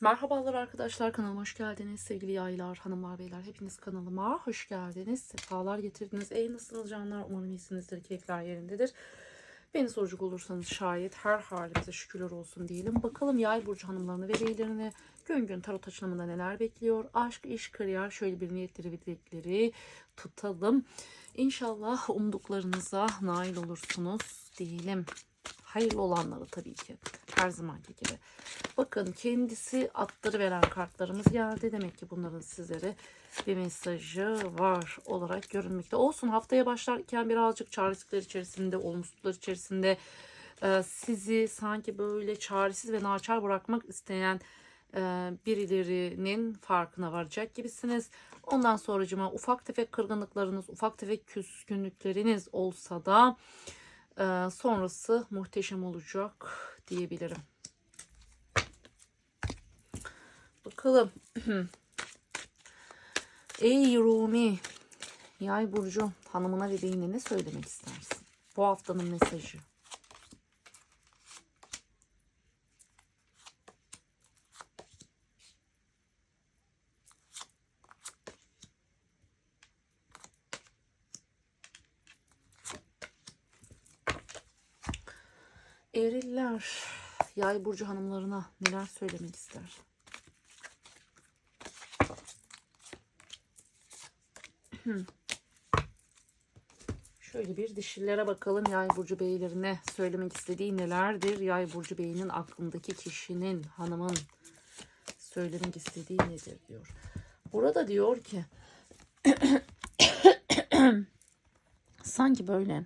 Merhabalar arkadaşlar kanalıma hoş geldiniz. Sevgili yaylar hanımlar beyler hepiniz kanalıma hoş geldiniz. Sefalar getirdiniz. Ey nasılsınız canlar? Umarım iyisinizdir keyifler yerindedir. Beni soracak olursanız şayet her halimize şükürler olsun diyelim. Bakalım yay burcu hanımlarını ve beylerini gün gün tarot açılımında neler bekliyor? Aşk iş kariyer şöyle bir niyetleri ve dilekleri tutalım. İnşallah umduklarınıza nail olursunuz diyelim. Hayırlı olanları tabii ki her zamanki gibi. Bakın kendisi atları veren kartlarımız geldi. Demek ki bunların sizlere bir mesajı var olarak görünmekte. Olsun haftaya başlarken birazcık çaresizlikler içerisinde, olumsuzluklar içerisinde e, sizi sanki böyle çaresiz ve naçar bırakmak isteyen e, birilerinin farkına varacak gibisiniz. Ondan sonracıma ufak tefek kırgınlıklarınız, ufak tefek küskünlükleriniz olsa da ee, sonrası muhteşem olacak diyebilirim. Bakalım. Ey Rumi. Yay Burcu hanımına ve beyine ne söylemek istersin? Bu haftanın mesajı. Eriller yay burcu hanımlarına neler söylemek ister? Hmm. Şöyle bir dişillere bakalım yay burcu beylerine söylemek istediği nelerdir? Yay burcu beyinin aklındaki kişinin, hanımın söylemek istediği nedir diyor. Burada diyor ki sanki böyle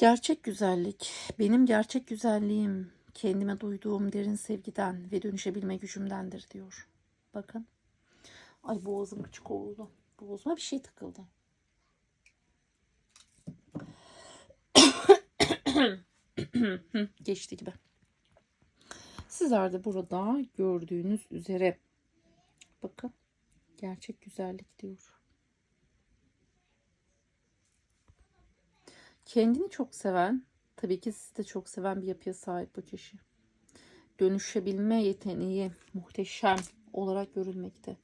Gerçek güzellik, benim gerçek güzelliğim kendime duyduğum derin sevgiden ve dönüşebilme gücümdendir diyor. Bakın. Ay boğazım küçük oldu. Boğazıma bir şey takıldı. Geçti gibi. Sizler de burada gördüğünüz üzere bakın gerçek güzellik diyor. Kendini çok seven, tabii ki sizi de çok seven bir yapıya sahip bu kişi. Dönüşebilme yeteneği muhteşem olarak görülmekte.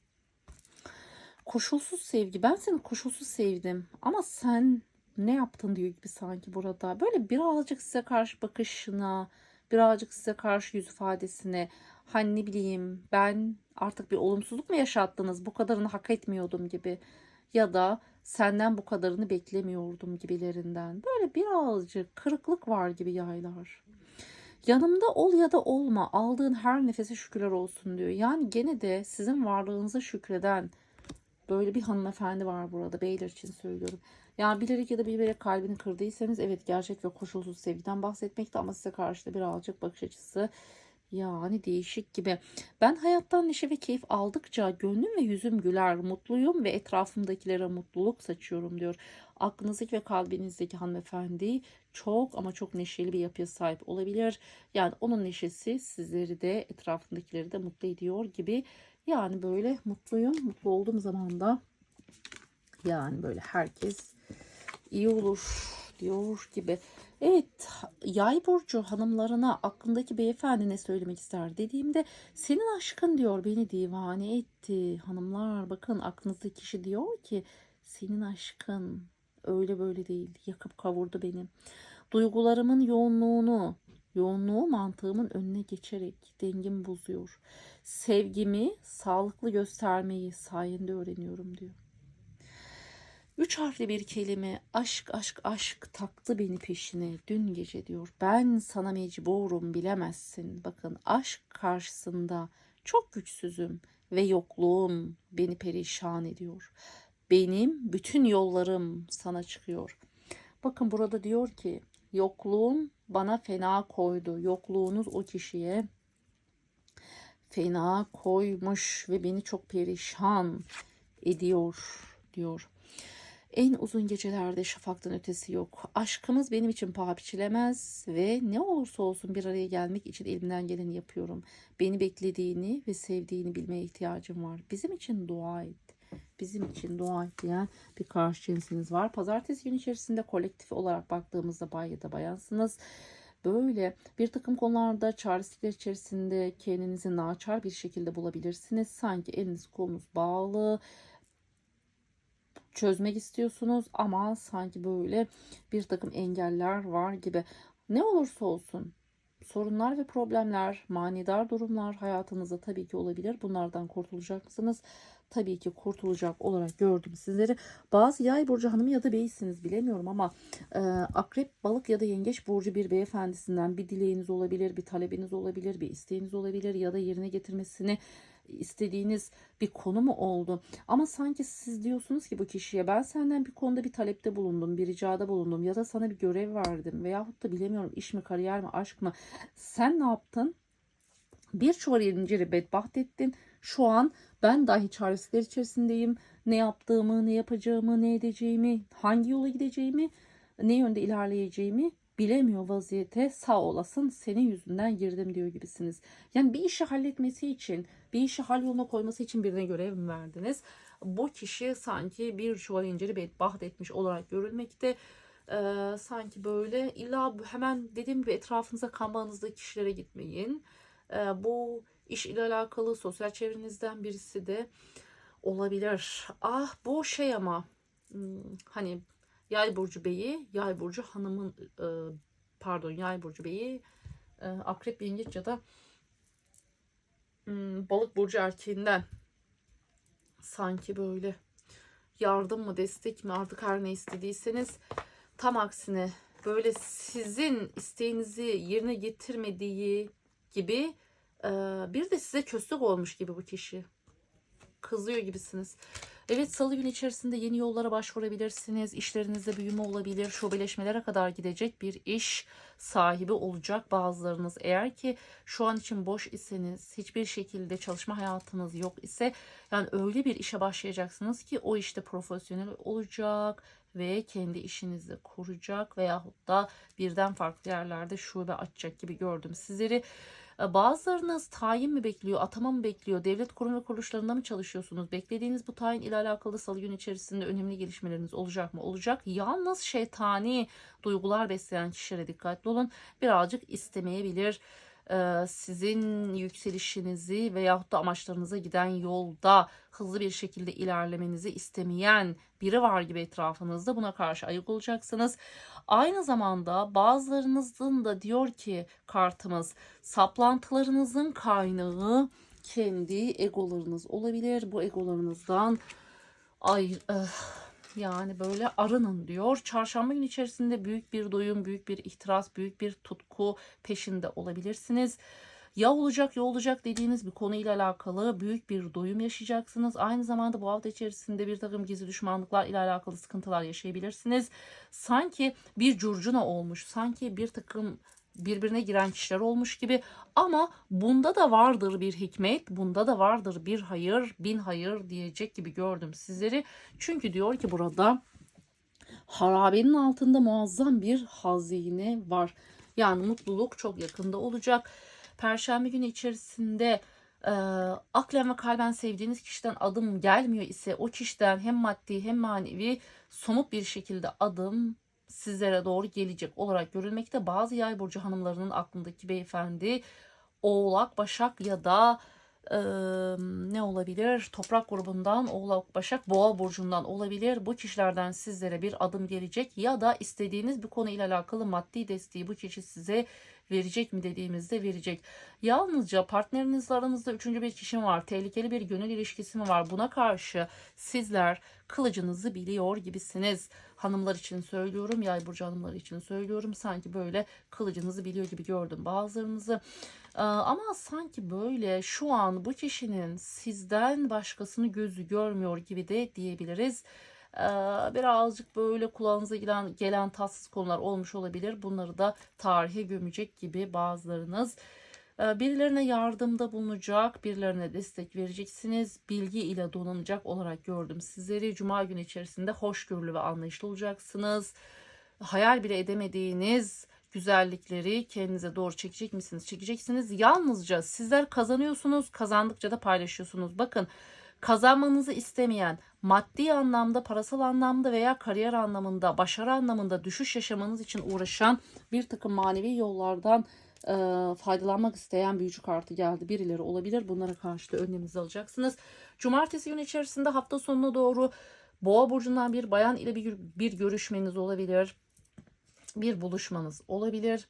Koşulsuz sevgi. Ben seni koşulsuz sevdim ama sen ne yaptın diyor gibi sanki burada. Böyle birazcık size karşı bakışına, birazcık size karşı yüz ifadesine hani ne bileyim ben artık bir olumsuzluk mu yaşattınız bu kadarını hak etmiyordum gibi ya da senden bu kadarını beklemiyordum gibilerinden. Böyle birazcık kırıklık var gibi yaylar. Yanımda ol ya da olma aldığın her nefese şükürler olsun diyor. Yani gene de sizin varlığınıza şükreden böyle bir hanımefendi var burada beyler için söylüyorum. Yani bilerek ya da bilerek kalbini kırdıysanız evet gerçek ve koşulsuz sevgiden bahsetmekte ama size karşı da birazcık bakış açısı yani değişik gibi. Ben hayattan neşe ve keyif aldıkça gönlüm ve yüzüm güler, mutluyum ve etrafımdakilere mutluluk saçıyorum diyor. Aklınızdaki ve kalbinizdeki hanımefendi çok ama çok neşeli bir yapıya sahip olabilir. Yani onun neşesi sizleri de etrafındakileri de mutlu ediyor gibi. Yani böyle mutluyum. Mutlu olduğum zaman da yani böyle herkes iyi olur diyor gibi. Evet yay burcu hanımlarına aklındaki beyefendi ne söylemek ister dediğimde senin aşkın diyor beni divane etti. Hanımlar bakın aklınızdaki kişi diyor ki senin aşkın öyle böyle değil yakıp kavurdu beni. Duygularımın yoğunluğunu yoğunluğu mantığımın önüne geçerek dengimi bozuyor. Sevgimi sağlıklı göstermeyi sayende öğreniyorum diyor. Üç harfli bir kelime aşk aşk aşk taktı beni peşine dün gece diyor. Ben sana mecburum bilemezsin. Bakın aşk karşısında çok güçsüzüm ve yokluğum beni perişan ediyor. Benim bütün yollarım sana çıkıyor. Bakın burada diyor ki yokluğum bana fena koydu. Yokluğunuz o kişiye fena koymuş ve beni çok perişan ediyor diyor. En uzun gecelerde şafaktan ötesi yok. Aşkımız benim için paha biçilemez ve ne olursa olsun bir araya gelmek için elimden geleni yapıyorum. Beni beklediğini ve sevdiğini bilmeye ihtiyacım var. Bizim için dua et. Bizim için dua et diyen bir karşı cinsiniz var. Pazartesi gün içerisinde kolektif olarak baktığımızda bay ya da bayansınız. böyle bir takım konularda çaresizlikler içerisinde kendinizi naçar bir şekilde bulabilirsiniz. Sanki eliniz kolunuz bağlı, çözmek istiyorsunuz ama sanki böyle bir takım engeller var gibi. Ne olursa olsun sorunlar ve problemler, manidar durumlar hayatınızda tabii ki olabilir. Bunlardan kurtulacak mısınız? Tabii ki kurtulacak olarak gördüm sizleri. Bazı yay burcu hanımı ya da beysiniz bilemiyorum ama e, akrep, balık ya da yengeç burcu bir beyefendisinden bir dileğiniz olabilir, bir talebiniz olabilir, bir isteğiniz olabilir ya da yerine getirmesini istediğiniz bir konu mu oldu? Ama sanki siz diyorsunuz ki bu kişiye ben senden bir konuda bir talepte bulundum, bir ricada bulundum ya da sana bir görev verdim veyahut da bilemiyorum iş mi, kariyer mi, aşk mı? Sen ne yaptın? Bir çuval inciri bedbaht ettin. Şu an ben dahi çaresizlikler içerisindeyim. Ne yaptığımı, ne yapacağımı, ne edeceğimi, hangi yola gideceğimi, ne yönde ilerleyeceğimi bilemiyor vaziyete sağ olasın senin yüzünden girdim diyor gibisiniz. Yani bir işi halletmesi için, bir işi hal yoluna koyması için birine görev mi verdiniz? Bu kişi sanki bir çuval inciri bedbaht etmiş olarak görülmekte. Ee, sanki böyle illa hemen dediğim gibi etrafınıza kan bağınızdaki kişilere gitmeyin. Ee, bu iş ile alakalı sosyal çevrenizden birisi de olabilir. Ah bu şey ama hmm, hani Yay burcu beyi, yay burcu hanımın e, pardon yay burcu beyi, e, akrep yengeç ya da hmm, balık burcu erkeğinden sanki böyle yardım mı destek mi artık her ne istediyseniz tam aksine böyle sizin isteğinizi yerine getirmediği gibi bir de size köstek olmuş gibi bu kişi kızıyor gibisiniz. Evet salı günü içerisinde yeni yollara başvurabilirsiniz. İşlerinizde büyüme olabilir. Şubeleşmelere kadar gidecek bir iş sahibi olacak bazılarınız. Eğer ki şu an için boş iseniz, hiçbir şekilde çalışma hayatınız yok ise yani öyle bir işe başlayacaksınız ki o işte profesyonel olacak ve kendi işinizi kuracak veyahut da birden farklı yerlerde şube açacak gibi gördüm sizleri. E, bazılarınız tayin mi bekliyor, atama mı bekliyor, devlet kurum ve kuruluşlarında mı çalışıyorsunuz? Beklediğiniz bu tayin ile alakalı salı gün içerisinde önemli gelişmeleriniz olacak mı? Olacak. Yalnız şeytani duygular besleyen kişilere dikkatli olun. Birazcık istemeyebilir sizin yükselişinizi veyahut da amaçlarınıza giden yolda hızlı bir şekilde ilerlemenizi istemeyen biri var gibi etrafınızda buna karşı ayık olacaksınız. Aynı zamanda bazılarınızın da diyor ki kartımız saplantılarınızın kaynağı kendi egolarınız olabilir. Bu egolarınızdan ay eh, yani böyle arının diyor. Çarşamba günü içerisinde büyük bir doyum, büyük bir ihtiras, büyük bir tutku peşinde olabilirsiniz. Ya olacak ya olacak dediğiniz bir konuyla alakalı büyük bir doyum yaşayacaksınız. Aynı zamanda bu hafta içerisinde bir takım gizli düşmanlıklar ile alakalı sıkıntılar yaşayabilirsiniz. Sanki bir curcuna olmuş, sanki bir takım birbirine giren kişiler olmuş gibi ama bunda da vardır bir hikmet, bunda da vardır bir hayır, bin hayır diyecek gibi gördüm sizleri. Çünkü diyor ki burada harabenin altında muazzam bir hazine var. Yani mutluluk çok yakında olacak. Perşembe günü içerisinde e, aklen ve kalben sevdiğiniz kişiden adım gelmiyor ise o kişiden hem maddi hem manevi somut bir şekilde adım sizlere doğru gelecek olarak görülmekte. Bazı yay burcu hanımlarının aklındaki beyefendi Oğlak, Başak ya da e, ne olabilir? Toprak grubundan Oğlak, Başak, Boğa burcundan olabilir. Bu kişilerden sizlere bir adım gelecek ya da istediğiniz bir konu ile alakalı maddi desteği bu kişi size verecek mi dediğimizde verecek. Yalnızca partnerinizle aranızda üçüncü bir kişi mi var? Tehlikeli bir gönül ilişkisi mi var? Buna karşı sizler kılıcınızı biliyor gibisiniz. Hanımlar için söylüyorum, yay burcu hanımları için söylüyorum. Sanki böyle kılıcınızı biliyor gibi gördüm bazılarınızı. Ee, ama sanki böyle şu an bu kişinin sizden başkasını gözü görmüyor gibi de diyebiliriz. Ee, birazcık böyle kulağınıza gelen, gelen tatsız konular olmuş olabilir. Bunları da tarihe gömecek gibi bazılarınız. Ee, birilerine yardımda bulunacak, birilerine destek vereceksiniz. Bilgi ile donanacak olarak gördüm sizleri. Cuma günü içerisinde hoşgörülü ve anlayışlı olacaksınız. Hayal bile edemediğiniz güzellikleri kendinize doğru çekecek misiniz? Çekeceksiniz. Yalnızca sizler kazanıyorsunuz. Kazandıkça da paylaşıyorsunuz. Bakın kazanmanızı istemeyen, maddi anlamda, parasal anlamda veya kariyer anlamında, başarı anlamında düşüş yaşamanız için uğraşan bir takım manevi yollardan e, faydalanmak isteyen büyücü kartı geldi. Birileri olabilir. Bunlara karşı da önleminizi alacaksınız. Cumartesi günü içerisinde hafta sonuna doğru Boğa burcundan bir bayan ile bir, bir görüşmeniz olabilir. Bir buluşmanız olabilir.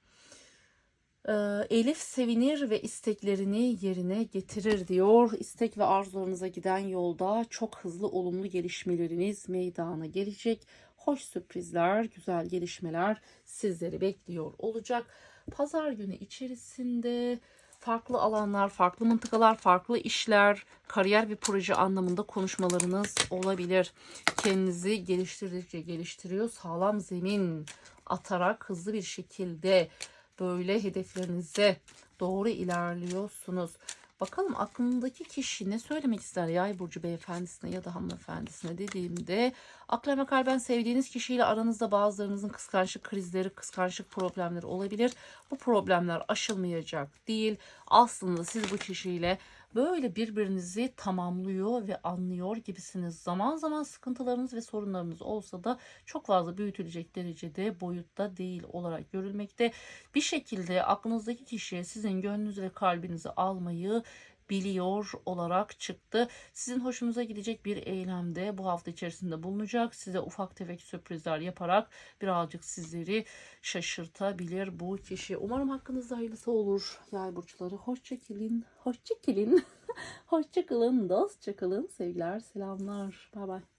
Ee, Elif sevinir ve isteklerini yerine getirir diyor. İstek ve arzularınıza giden yolda çok hızlı olumlu gelişmeleriniz meydana gelecek. Hoş sürprizler, güzel gelişmeler sizleri bekliyor olacak. Pazar günü içerisinde farklı alanlar, farklı mıntıkalar, farklı işler, kariyer bir proje anlamında konuşmalarınız olabilir. Kendinizi geliştirdikçe geliştiriyor. Sağlam zemin atarak hızlı bir şekilde böyle hedeflerinize doğru ilerliyorsunuz. Bakalım aklındaki kişi ne söylemek ister yay burcu beyefendisine ya da hanımefendisine dediğimde akla ve kalben sevdiğiniz kişiyle aranızda bazılarınızın kıskançlık krizleri, kıskançlık problemleri olabilir. Bu problemler aşılmayacak değil. Aslında siz bu kişiyle böyle birbirinizi tamamlıyor ve anlıyor gibisiniz. Zaman zaman sıkıntılarınız ve sorunlarınız olsa da çok fazla büyütülecek derecede boyutta değil olarak görülmekte. Bir şekilde aklınızdaki kişiye sizin gönlünüzü ve kalbinizi almayı biliyor olarak çıktı. Sizin hoşunuza gidecek bir eylemde bu hafta içerisinde bulunacak. Size ufak tefek sürprizler yaparak birazcık sizleri şaşırtabilir bu kişi. Umarım hakkınızda hayırlısı olur. Yay burçları hoşça kalın. Hoşça kalın. hoşça kalın. Dostça kalın. Sevgiler, selamlar. Bay bay.